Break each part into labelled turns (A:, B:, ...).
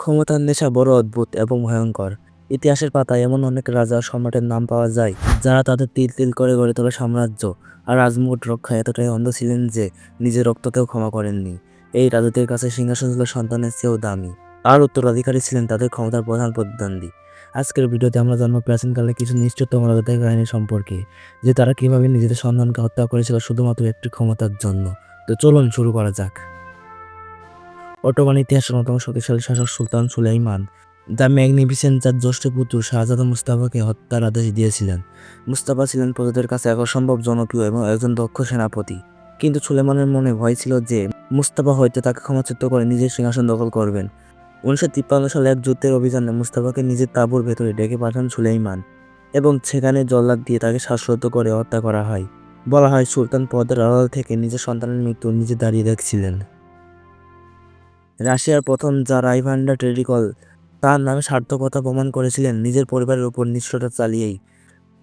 A: ক্ষমতার নেশা বড় অদ্ভুত এবং ভয়ঙ্কর। ইতিহাসের পাতায় এমন অনেক রাজা সম্রাটের নাম পাওয়া যায়, যারা তাদের তিল তিল করে গড়ে তোলা সাম্রাজ্য, আর রাজমুকুট রক্ষায় এতটাই অন্ধ ছিলেন যে নিজের রক্তকেও ক্ষমা করেননি। এই রাজাদের কাছে সিংহাসন ছিল সন্তানের চেয়েও দামি। আর উত্তরাধিকারী ছিলেন তাদের ক্ষমতার প্রধান প্রতিদ্বন্দ্বী। আজকের ভিডিওতে আমরা জানব প্রাচীনকালে কিছু নিশ্চিততম রাজাদের কাহিনী সম্পর্কে, যে তারা কীভাবে নিজেদের সন্তানকে হত্যা করেছিল শুধুমাত্র একটি ক্ষমতার জন্য। তো চলুন শুরু করা যাক। অটোমান ইতিহাসের অন্যতম শক্তিশালী শাসক সুলতান সুলাইমান, দ্য ম্যাগনিফিসেন্ট, যার জ্যেষ্ঠ পুত্র শাহজাদা মুস্তাফাকে হত্যার আদেশ দিয়েছিলেন। মুস্তাফা ছিলেন প্রজাদের কাছে এক অসম্ভব জনপ্রিয় এবং একজন দক্ষ সেনাপতি। কিন্তু সুলেমানের মনে ভয় ছিল যে, মুস্তাফা হয়তো তাকে ক্ষমাচিত্ত করে নিজের সিংহাসন দখল করবেন। উনিশশো তিপ্পান্ন সালে এক যুদ্ধের অভিযানে মুস্তাফাকে নিজের তাঁবুর ভেতরে ডেকে পাঠান সুলেইমান এবং সেখানে জল্লাদ দিয়ে তাকে শ্বাসরুদ্ধ করে হত্যা করা হয়। বলা হয় সুলতান পদের আড়াল থেকে নিজের সন্তানের মৃত্যু নিজে দাঁড়িয়ে দেখছিলেন। রাশিয়ার প্রথম যার আইভান্ডার টেরিকল, তার নামে সার্থকতা প্রমাণ করেছিলেন নিজের পরিবারের উপর নিষ্ঠতা চালিয়েই।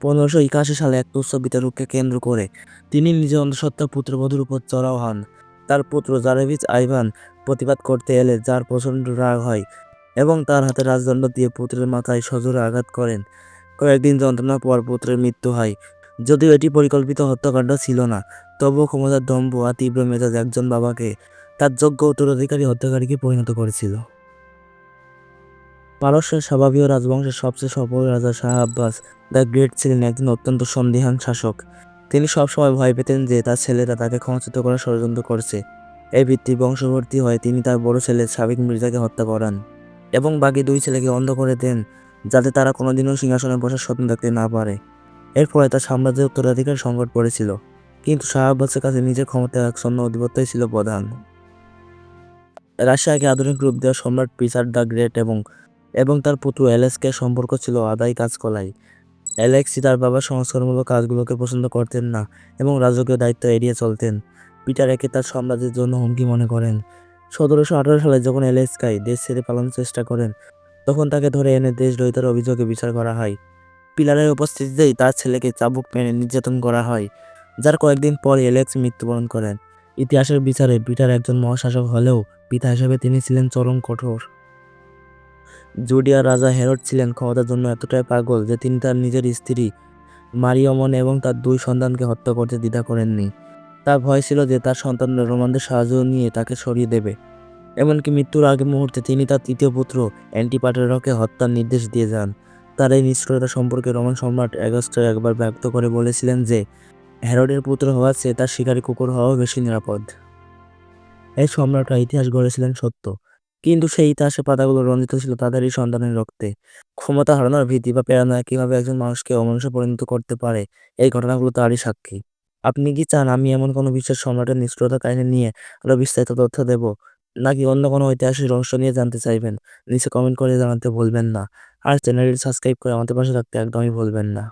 A: পনেরোশো একাশি সালে এক তুচ্ছ বিতর্ককে কেন্দ্র করে তিনি নিজের অন্তঃসত্ত্বা পুত্রবধূর উপর চড়াও হন। তার পুত্র জারেভিচ আইভান প্রতিবাদ করতে এলে যার প্রচণ্ড রাগ হয় এবং তার হাতে রাজদণ্ড দিয়ে পুত্রের মাথায় সজোরে আঘাত করেন। কয়েকদিন যন্ত্রণার পর পুত্রের মৃত্যু হয়। যদিও এটি পরিকল্পিত হত্যাকাণ্ড ছিল না, তবুও ক্ষমতার দম্ভ আর তীব্র মেজাজ একজন বাবাকে তার যোগ্য উত্তরাধিকারী হত্যাকারীকে পরিণত করেছিল। পারস্যের স্বভাবীয় রাজবংশের সবচেয়ে সফল রাজা শাহ আব্বাস দ্য গ্রেট ছিলেন একজন অত্যন্ত সন্দিহান শাসক। তিনি সবসময় ভয় পেতেন যে তার ছেলেরা তাকে ক্ষমতাচ্যুত করার ষড়যন্ত্র করছে। এই ভিত্তি বংশবর্তী হয়ে তিনি তার বড় ছেলে সাবিক মির্জাকে হত্যা করান এবং বাকি দুই ছেলেকে অন্ধ করে দেন যাতে তারা কোনোদিনও সিংহাসনে বসার স্বপ্ন দেখতে না পারে। এর ফলে তার সাম্রাজ্যের উত্তরাধিকার সংকট পড়েছিল, কিন্তু শাহ আব্বাসের কাছে নিজের ক্ষমতা এক সৈন্য অধিপত্যই ছিল প্রধান। রাশিয়াকে আধুনিক রূপ দেওয়া সম্রাট পিসার দ্য গ্রেট এবং এবং তার পুত্র অ্যালেক্সকে সম্পর্ক ছিল আদায় কাজ কলাই অ্যালেক্সি তার বাবার সংস্কারমূলক কাজগুলোকে পছন্দ করতেন না এবং রাজকীয় দায়িত্ব এড়িয়ে চলতেন। পিটার একে তার সাম্রাজ্যের জন্য হুমকি মনে করেন। সতেরোশো আঠারো সালে যখন এলেক্সকাই দেশ ছেড়ে পালানোর চেষ্টা করেন, তখন তাকে ধরে এনে দেশ দেশদ্রোহিতার অভিযোগে বিচার করা হয়। পিলারের উপস্থিতিতেই তার ছেলেকে চাবুক মেরে নির্যাতন করা হয়, যার কয়েকদিন পর এলেক্স মৃত্যুবরণ করেন। ইতিহাসের বিচারে পিটার একজন মহাশাসক হলেও পিতা হিসেবে তিনি ছিলেন চরম কঠোর। জুডিয়ার রাজা হেরড ছিলেন ক্ষমতার জন্য এতটাই পাগল যে তিনি তার নিজের স্ত্রী মারিয়মন এবং তার দুই সন্তানকে হত্যা করতে দ্বিধা করেননি। তার ভয় ছিল যে তার সন্তানরা রোমানদের সাহায্য নিয়ে তাকে সরিয়ে দেবে। এমনকি মৃত্যুর আগে মুহূর্তে তিনি তার তৃতীয় পুত্র অ্যান্টিপাটেরকে হত্যার নির্দেশ দিয়ে যান। তার এই নিষ্ঠুরতা সম্পর্কে রোমান সম্রাট অ্যাগস্টার একবার ব্যক্ত করে বলেছিলেন যে হেরডের পুত্র হওয়ার চেয়ে তার শিকারী কুকুর হওয়াও বেশি নিরাপদ। এই সম্রাটরা ইতিহাস গড়েছিলেন সত্য, কিন্তু সেই ইতিহাসের পাতাগুলো রঞ্জিত ছিল তাদেরই সন্তানের রক্তে। ক্ষমতা হারানোর ভীতি বা প্রেরণা কীভাবে একজন মানুষকে অমানুষে পরিণত করতে পারে, এই ঘটনাগুলো তারই সাক্ষী। আপনি কি চান আমি এমন কোনো বিশেষ সম্রাটের নিষ্ঠুরতা কাহিনী নিয়ে আরও বিস্তারিত তথ্য দেব, নাকি অন্য কোনো ঐতিহাসিক রহস্য নিয়ে জানতে চাইবেন? নিচে কমেন্ট করে জানাতে ভুলবেন না, আর চ্যানেলটি সাবস্ক্রাইব করে আমাদের পাশে থাকতে একদমই ভুলবেন না।